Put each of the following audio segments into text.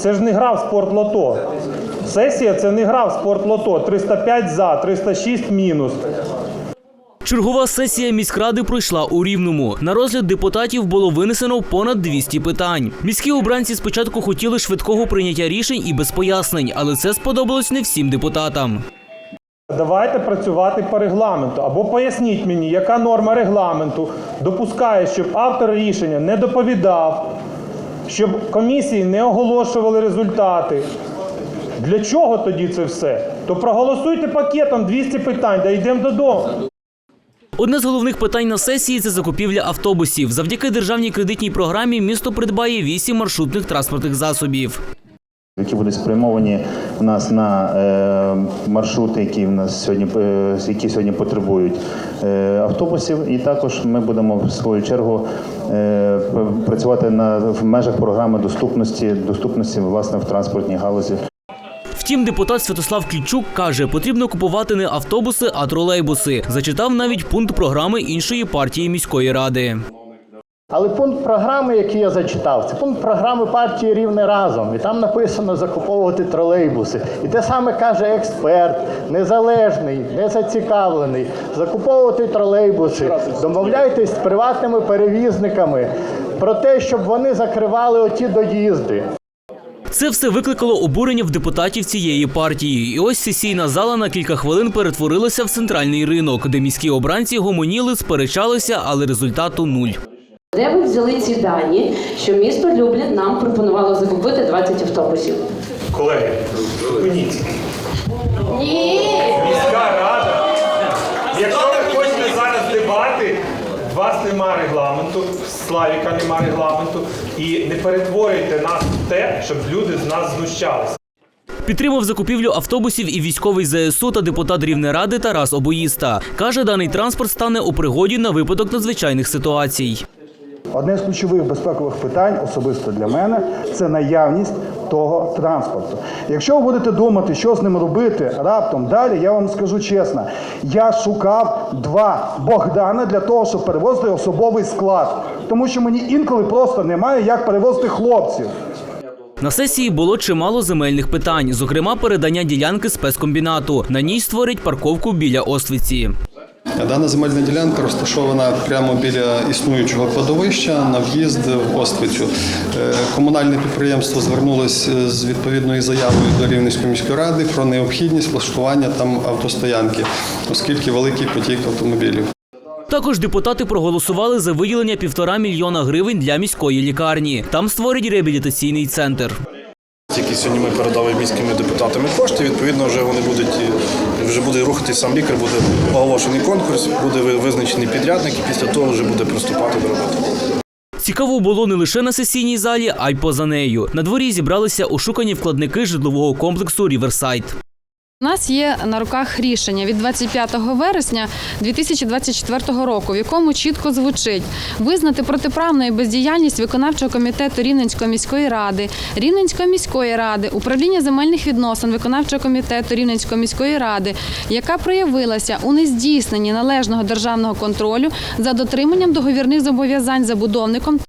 Це ж не гра в спорт лото. Сесія це не гра в спорт лото. 305 за, 306 мінус. Чергова сесія міськради пройшла у Рівному. На розгляд депутатів було винесено понад 200 питань. Міські обранці спочатку хотіли швидкого прийняття рішень і без пояснень, але це сподобалось не всім депутатам. Давайте працювати по регламенту. Або поясніть мені, яка норма регламенту допускає, щоб автор рішення не доповідав, щоб комісії не оголошували результати. Для чого тоді це все? То проголосуйте пакетом 200 питань, да йдемо додому. Одне з головних питань на сесії це закупівля автобусів. Завдяки державній кредитній програмі місто придбає вісім маршрутних транспортних засобів. Які будуть спрямовані у нас на е, маршрути, які в нас сьогодні е, які сьогодні потребують е, автобусів. І також ми будемо в свою чергу е, працювати на в межах програми доступності, доступності власне в транспортній галузі. Втім, депутат Святослав Клічук каже, потрібно купувати не автобуси, а тролейбуси. Зачитав навіть пункт програми іншої партії міської ради. Але пункт програми, який я зачитав, це пункт програми партії Рівне разом. І там написано закуповувати тролейбуси. І те саме каже експерт, незалежний, незацікавлений. Закуповувати тролейбуси, домовляйтесь з приватними перевізниками про те, щоб вони закривали оті доїзди. Це все викликало обурення в депутатів цієї партії. І ось сесійна зала на кілька хвилин перетворилася в центральний ринок, де міські обранці гомоніли, сперечалися, але результату нуль. Де ви взяли ці дані, що місто Люблін нам пропонувало закупити 20 автобусів? Колеги, зупиніться. Ні! Міська рада. Якщо ви хочете зараз дебати, у вас нема регламенту, Славіка нема регламенту. І не перетворюйте нас в те, щоб люди з нас знущалися. Підтримав закупівлю автобусів і військовий ЗСУ та депутат Рівнеради Тарас Обоїста. Каже, даний транспорт стане у пригоді на випадок надзвичайних ситуацій. Одне з ключових безпекових питань, особисто для мене, це наявність того транспорту. Якщо ви будете думати, що з ним робити раптом далі, я вам скажу чесно, я шукав два Богдана для того, щоб перевозити особовий склад, тому що мені інколи просто немає як перевозити хлопців. На сесії було чимало земельних питань, зокрема передання ділянки спецкомбінату. На ній створять парковку біля Освіці. Дана земельна ділянка розташована прямо біля існуючого кладовища на в'їзд в Оствицю. Е, Комунальне підприємство звернулося з відповідною заявою до Рівненської міської ради про необхідність влаштування там автостоянки, оскільки великий потік автомобілів. Також депутати проголосували за виділення півтора мільйона гривень для міської лікарні. Там створять реабілітаційний центр. Які сьогодні ми передали міськими депутатами кошти, відповідно, вже вони будуть вже буде рухатись сам лікар, буде оголошений конкурс, буде визначений підрядник, і після того вже буде приступати до роботи. Цікаво було не лише на сесійній залі, а й поза нею. На дворі зібралися ошукані вкладники житлового комплексу Ріверсайд. У нас є на руках рішення від 25 вересня 2024 року, в якому чітко звучить визнати протиправною бездіяльність виконавчого комітету Рівненської міської ради, Рівненської міської ради, управління земельних відносин виконавчого комітету Рівненської міської ради, яка проявилася у нездійсненні належного державного контролю за дотриманням договірних зобов'язань забудовником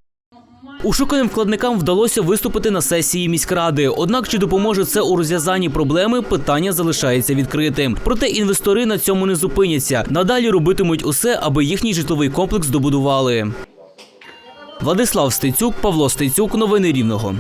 Ушуканим вкладникам вдалося виступити на сесії міськради. Однак чи допоможе це у розв'язанні проблеми, питання залишається відкритим. Проте інвестори на цьому не зупиняться. Надалі робитимуть усе, аби їхній житловий комплекс добудували. Владислав Стецюк, Павло Стецюк, новини Рівного.